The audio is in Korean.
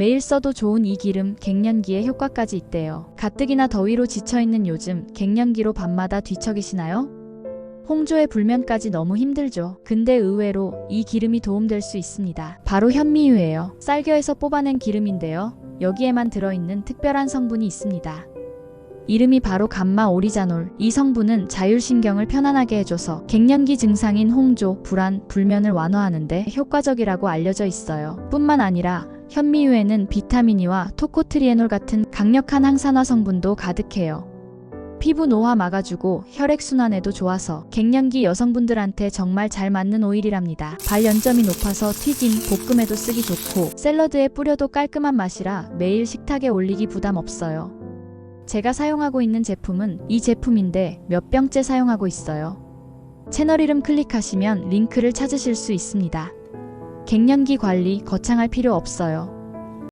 매일 써도 좋은 이 기름 갱년기에 효과까지 있대요. 가뜩이나 더위로 지쳐있는 요즘 갱년기로 밤마다 뒤척이시나요? 홍조의 불면까지 너무 힘들죠. 근데 의외로 이 기름이 도움될 수 있습니다. 바로 현미유예요. 쌀겨에서 뽑아낸 기름인데요. 여기에만 들어있는 특별한 성분이 있습니다. 이름이 바로 감마 오리자놀. 이 성분은 자율신경을 편안하게 해줘서 갱년기 증상인 홍조, 불안, 불면을 완화하는데 효과적이라고 알려져 있어요. 뿐만 아니라 현미유에는 비타민이와 토코트리에놀 같은 강력한 항산화 성분도 가득해요. 피부 노화 막아주고 혈액순환에도 좋아서 갱년기 여성분들한테 정말 잘 맞는 오일이랍니다. 발연점이 높아서 튀김, 볶음에도 쓰기 좋고 샐러드에 뿌려도 깔끔한 맛이라 매일 식탁에 올리기 부담 없어요. 제가 사용하고 있는 제품은 이 제품인데 몇 병째 사용하고 있어요. 채널 이름 클릭하시면 링크를 찾으실 수 있습니다. 갱년기 관리 거창할 필요 없어요.